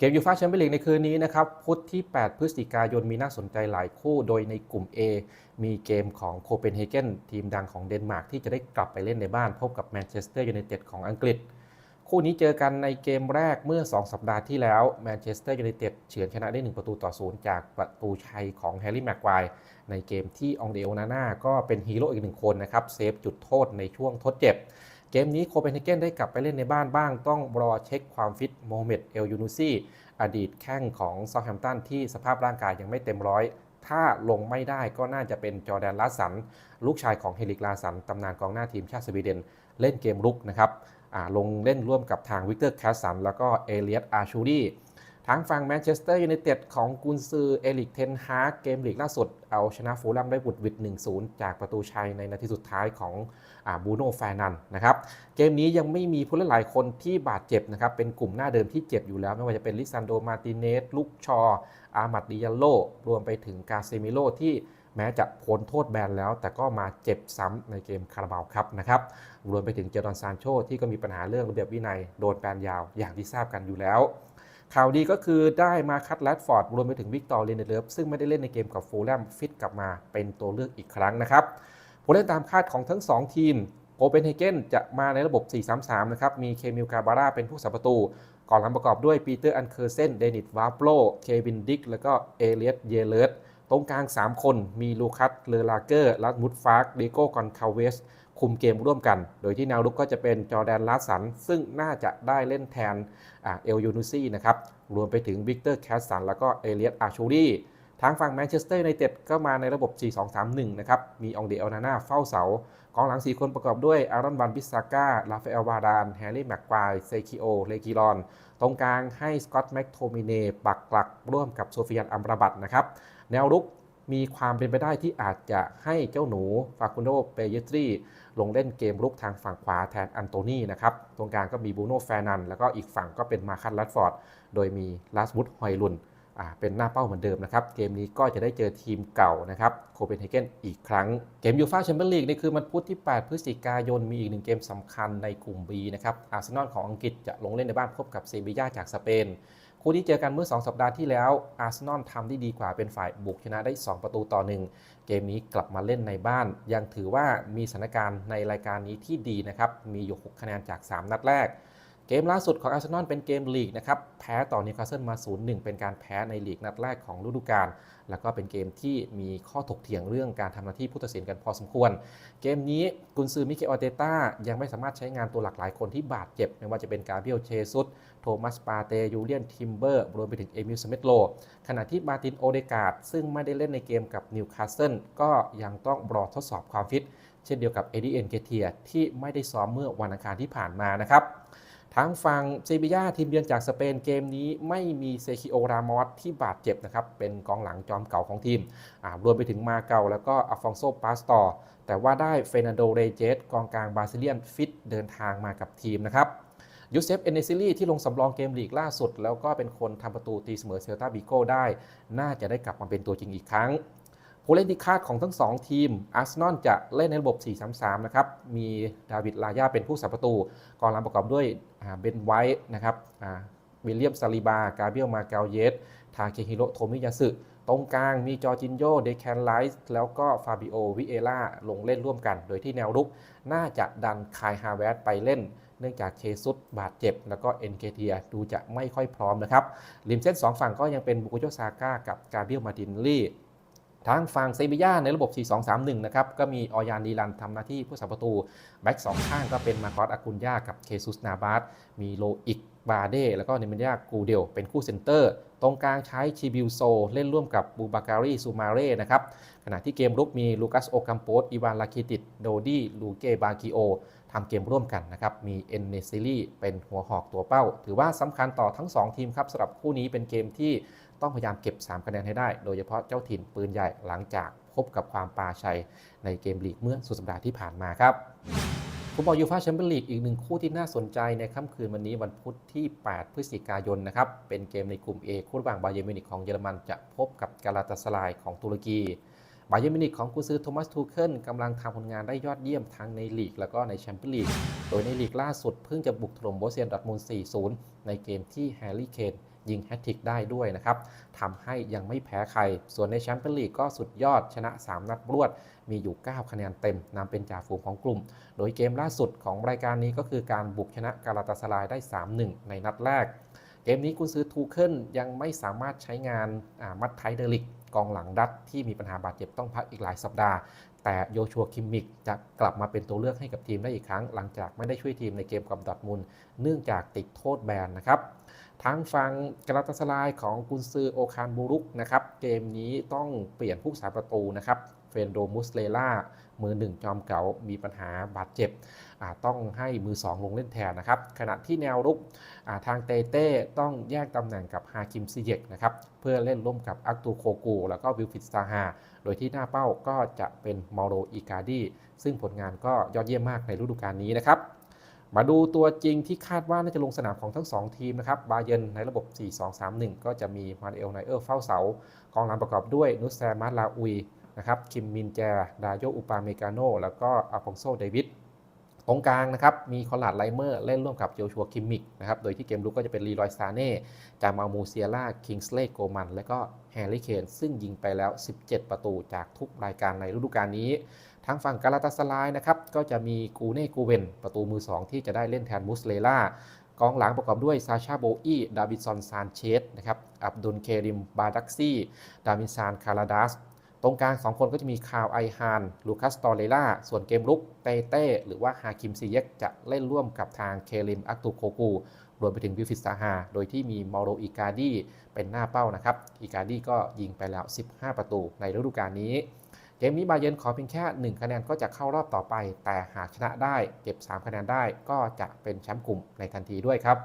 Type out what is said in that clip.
เกมยูฟ่าแชมเปี้ยนลีกในคืนนี้นะครับพุธที่ 8 พฤศจิกายนมีน่าสนใจหลายคู่ โดยในกลุ่ม A มีเกมของโคเปนเฮเกนทีมดังของเดนมาร์กที่จะได้กลับไปเล่นในบ้าน พบกับแมนเชสเตอร์ยูไนเต็ดของอังกฤษ คู่นี้เจอกันในเกมแรกเมื่อ 2 สัปดาห์ที่แล้วแมนเชสเตอร์ยูไนเต็ดเฉือนชนะได้ 1 ประตูต่อศูนย์จากประตูชัยของแฮร์รี่แม็กควายในเกมที่องเดโอนาน่าก็เป็นฮีโร่อีกหนึ่งคนนะครับเซฟจุดโทษในช่วงทดเจ็บ เกมนี้โคเปนเฮเกนได้กลับไปเล่นในบ้านบ้าง ต้องรอเช็คความฟิตโมฮัมเหม็ดเอลยูนูซีอดีตแข้งของซา u t แฮมป์ตันที่สภาพร่างกายยังไม่เต็มร้อย ถ้าลงไม่ได้ก็น่าจะเป็นจอแดนลาสัน ลูกชายของเฮลิกลาสันตำนานกองหน้าทีมชาติสวีเดน เล่นเกมรุกนะครับอาลงเล่นร่วมกับทางวิกเตอร์แคสสันแล้วก็เอเลียตอาชูรี ทางฝั่งแมนเชสเตอร์ยูไนเต็ดของกุนซือเอลิกเทนฮาร์กเกมลีกล่าสุด เอาชนะฟูลแลมได้บุดวิด 1-0 จากประตูชัยในนาทีสุดท้ายของบูโน่แฟนันนะครับ เกมนี้ยังไม่มีผู้เล่นหลายคนที่บาดเจ็บนะครับ เป็นกลุ่มหน้าเดิมที่เจ็บอยู่แล้ว ไม่ว่าจะเป็นลิซันโดมาติเนสลุกชอ อามัดดิยัลโล รวมไปถึงกาเซมิโลที่แม้จะพ้นโทษแบนแล้ว แต่ก็มาเจ็บซ้ำในเกมคาราบาวครับนะครับรวมไปถึงเจอร์ดอนซานโชที่ก็มีปัญหาเรื่องระเบียบวินัยโดนแบนยาวอย่างที่ทราบกันอยู่แล้ว ข่าวดีก็คือได้มาคัดแรดฟอร์ดรวมไปถึงวิกตอร์เลนเดเลฟซึ่งไม่ได้เล่นในเกมกับฟูลแลมฟิตกลับมาเป็นตัวเลือกอีกครั้งนะครับผู้เล่นตามคาดของทั้ง 2 ทีมโคเปนเฮเกนจะมาในระบบ 4-3-3 นะครับ มีเคมิลกาบาร่าเป็นผู้สับประตู ก่อนหลังประกอบด้วยปีเตอร์อันเคอร์เซน เดนิตวาโปลเควินดิก แล้วก็เอเลียตเยเลร์ตตรงกลาง 3 คน มีลูคัส เลอลาเกอร์ ลัสมุดฟาร์กเดโก้กอนคาเวส คุมเกมร่วมกัน โดยที่แนวรุกก็จะเป็นจอแดนลาสัน ซึ่งน่าจะได้เล่นแทนเอลยูนูซี่นะครับ รวมไปถึงวิกเตอร์แคสสัน แล้วก็เอเลียตอาชูรีทางฝั่งแมนเชสเตอร์ในเต็ดก็มาในระบบ 4-2-3-1 นะครับ มีองเดอลนาน่าเฝ้าเสากองหลัง 4 คนประกอบด้วยอารอนบันบิสซาก้า ลาฟาเอลวาดาน แฮร์รี่แม็กควาย เซคิโอ เลกิรอน ตรงกลางให้สกอตต์แม็กโทมิเนปักหลักร่วมกับโซฟิยันอัมราบัตนะครับ แนวรุก มีความเป็นไปได้ที่อาจจะให้เจ้าหนูฟาคุโนเปเยตรีลงเล่นเกมรุกทางฝั่งขวาแทนอันโตนีนะครับ ตรงกลางก็มีบูโน่แฟนัน แล้วก็อีกฝั่งก็เป็นมาคันลัดฟอร์ด โดยมีลาสมุดฮอยลุนเป็นหน้าเป้าเหมือนเดิมนะครับ เกมนี้ก็จะได้เจอทีมเก่านะครับโคเปนเฮเกนอีกครั้ง เกมยูฟาแชมเปี้ยนลีกนี่คือมันพุธที่ 8 พฤศจิกายนมีอีกหนึ่งเกมสำคัญในกลุ่ม B นะครับอาร์เซนอลของอังกฤษจะลงเล่นในบ้านพบกับเซบีย่าจากสเปน คู่ที่เจอกันเมื่อ 2 สัปดาห์ที่แล้วอาร์เซนอลทำได้ดีกว่าเป็นฝ่ายบุกชนะได้ 2 ประตูต่อหนึ่งเกมนี้กลับมาเล่นในบ้าน ยังถือว่ามีสถานการณ์ในรายการนี้ที่ดีนะครับ มีอยู่ 6 คะแนนจาก 3 นัดแรก เกมล่าสุดของอาร์เซนอลเป็นเกมลีกนะครับแพ้ต่อนิวคาสเซิลมา 0-1 เป็นการแพ้ในลีกนัดแรกของฤดูกาลแล้วก็เป็นเกมที่มีข้อถกเถียงเรื่องการทำหน้าที่ผู้ตัดสินกันพอสมควร เกมนี้กุนซือมิเกลอเตต้ายังไม่สามารถใช้งานตัวหลักหลายคนที่บาดเจ็บ ไม่ว่าจะเป็นกาเบรียลเชซุสโทมัสปาเตยูเลียนทิมเบอร์รวมไปถึงเอมิลสมิธโลขณะที่มาตินโอเดกาดซึ่งไม่ได้เล่นในเกมกับนิวคาสเซิลก็ยังต้องรอทดสอบความฟิต เช่นเดียวกับเอดีเอ็นเกเทียที่ไม่ได้ซ้อมเมื่อวันอังคารที่ผ่านมานะครับ ทางฝั่งเซบีย่าทีมเยือนจากสเปนเกมนี้ไม่มีเซคิโอรามอสที่บาดเจ็บนะครับ เป็นกองหลังจอมเก่าของทีมรวมไปถึงมาเกาแล้วก็อัฟฟองโซปาสตอร์แต่ว่าได้เฟนันโดเรเจสกองกลางบราซิเลียนฟิตเดินทางมากับทีมนะครับยูเซฟเอเนซิลี่ที่ลงสำรองเกมลีกล่าสุด แล้วก็เป็นคนทำประตูตีเสมอเซลตาบิโก้ได้ น่าจะได้กลับมาเป็นตัวจริงอีกครั้ง ผู้เล่นที่คาดของทั้ง 2 ทีมอาร์เซนอลจะเล่นในระบบ 4-3-3 นะครับ มีดาวิดลาย่าเป็นผู้สับประตูกองหลังประกอบด้วยเบนไวท์นะครับวิลเลียมซาลิบา กาเบียลมาเกลเยส ทาเคฮิโรโทมิยาสึ ตรงกลางมีจอจินโย เดแคนไลส์แล้วก็ฟาบิโอ วิเอล่า ลงเล่นร่วมกัน โดยที่แนวรุกน่าจะดันคายฮาเวสไปเล่น เนื่องจากเคซุสบาดเจ็บ แล้วก็เอ็นเคเทียดูจะไม่ค่อยพร้อมนะครับ ริมเส้น 2 ฝั่งก็ยังเป็นบุโกโจซาก้ากับกาเบียลมาตินลี่ ทางฝั่งเซบีย่าในระบบ 4-2-3-1 นะครับ ก็มีออยานดีลันทำหน้าที่ผู้สับประตู แบ็กสองข้างก็เป็นมาคอสอากุนยากับเคซุสนาบาสมีโลอิกบาเด แล้วก็เนมินยากูเดลเป็นคู่เซนเตอร์ ตรงกลางใช้ชิบิลโซ เล่นร่วมกับบูบาการีซูมาเร่นะครับ ขณะที่เกมรุกมีลูคัสโอกัมโปสอีวานลาคิติดโดดี้ลูเกบากิโอทำเกมร่วมกันนะครับ มีเอนเนซิลี่เป็นหัวหอกตัวเป้า ถือว่าสำคัญต่อทั้ง 2 ทีมครับสำหรับคู่นี้เป็นเกมที่ ต้องพยายามเก็บ 3 คะแนนให้ได้ โดยเฉพาะเจ้าถิ่นปืนใหญ่หลังจากพบกับความปาชัยในเกมลีกเมื่อสุดสัปดาห์ที่ผ่านมาครับฟุตบอลยูฟ่าแชมเปี้ยนลีกอีกหนึ่งคู่ที่น่าสนใจในค่ำคืนวันนี้วันพุธที่ 8 พฤศจิกายนนะครับ เป็นเกมในกลุ่ม A คู่ระหว่างบาเยอร์มิวนิกของเยอรมันจะพบกับกาลาตาสลายของตุรกี บาเยอร์มิวนิกของกุซือโทมัสทูเคิลกำลังทำผลงานได้ยอดเยี่ยมทั้งในลีก แล้วก็ในแชมเปี้ยนลีก โดยในลีกล่าสุดเพิ่งจะบุกถล่มโบเซียนดอทมุน4-0 ในเกมที่แฮร์รี่เคน ยิงแฮตทิกได้ด้วยนะครับทำให้ยังไม่แพ้ใคร ส่วนในแชมเปี้ยนลีกก็สุดยอดชนะ 3 นัดรวด มีอยู่ 9 คะแนนเต็มนำเป็นจ่าฝูงของกลุ่ม โดยเกมล่าสุดของรายการนี้ก็คือการบุกชนะกาลาตาสลายได้ 3-1 ในนัดแรก เกมนี้กุนซือทูเคิลยังไม่สามารถใช้งานมัดไทเดลิก กองหลังดัตที่มีปัญหาบาดเจ็บต้องพักอีกหลายสัปดาห์ แต่โยชัวคิมมิกจะกลับมาเป็นตัวเลือกให้กับทีมได้อีกครั้ง หลังจากไม่ได้ช่วยทีมในเกมกับดอทมุนด์เนื่องจากติดโทษแบนนะครับทางฝั่งกราตาสลายของกุนซือโอคานบูรุกนะครับเกมนี้ต้องเปลี่ยนผู้สาประตูนะครับเฟรนโดมุสเลล่ามือหนึ่งจอมเก่ามีปัญหาบาดเจ็บ ต้องให้มือ 2 ลงเล่นแทนนะครับ ขณะที่แนวรุกทางเตเต้ต้องแยกตำแหน่งกับฮาคิมซิเยกนะครับ เพื่อเล่นร่วมกับอักตูโคกู แล้วก็วิลฟิตซาฮา โดยที่หน้าเป้าก็จะเป็นมอโรอีกาดี ซึ่งผลงานก็ยอดเยี่ยมมากในฤดูกาลนี้นะครับมาดูตัวจริงที่คาดว่าน่าจะลงสนามของทั้ง 2 ทีมนะครับ บาเยนในระบบ 4-2-3-1 ก็จะมีมาเอลไนเออร์เฝ้าเสา กองหลังประกอบด้วยนุสแซมาลาอุยนะครับ คิมมินแจ ดาโยอุปาเมกาโน แล้วก็อาปองโซ เดวิด ตรงกลางนะครับมีคอลาดไลเมอร์เล่นร่วมกับโจชัวคิมมิกนะครับโดยที่เกมลุกก็จะเป็นลีรอยซาเน่จามามูเซียล่าคิงสเลย์โกมัน และก็แฮร์รี่เคนซึ่งยิงไปแล้ว 17 ประตูจากทุกรายการในฤดูกาลนี้ทางฝั่งกาลาตาสลายนะครับก็จะมีกูเน่กูเวนประตูมือ 2 ที่จะได้เล่นแทนมุสเลล่ากองหลังประกอบด้วยซาชาโบอีดาวิดซอนซานเชสนะครับอับดุลเคริมบาดักซี่ ดามินซานคาราดัส ตรงกลาง 2 คนก็จะมีคาวไอฮานลูคัสตอเรล่า ส่วนเกมลุกเตเต้หรือว่าฮาคิมซีเยกจะเล่นร่วมกับทางเคริมอักตุโคกู รวมไปถึงบิวฟิสซาฮา โดยที่มีมอโรอีกาดีเป็นหน้าเป้านะครับอีกาดีก็ยิงไปแล้ว 15 ประตูในฤดูกาลนี้ เกมนี้บาเยนขอเพียงแค่ 1 คะแนนก็จะเข้ารอบต่อไป แต่หากชนะได้เก็บ 3 คะแนนได้ก็จะเป็นแชมป์กลุ่มในทันทีด้วยครับ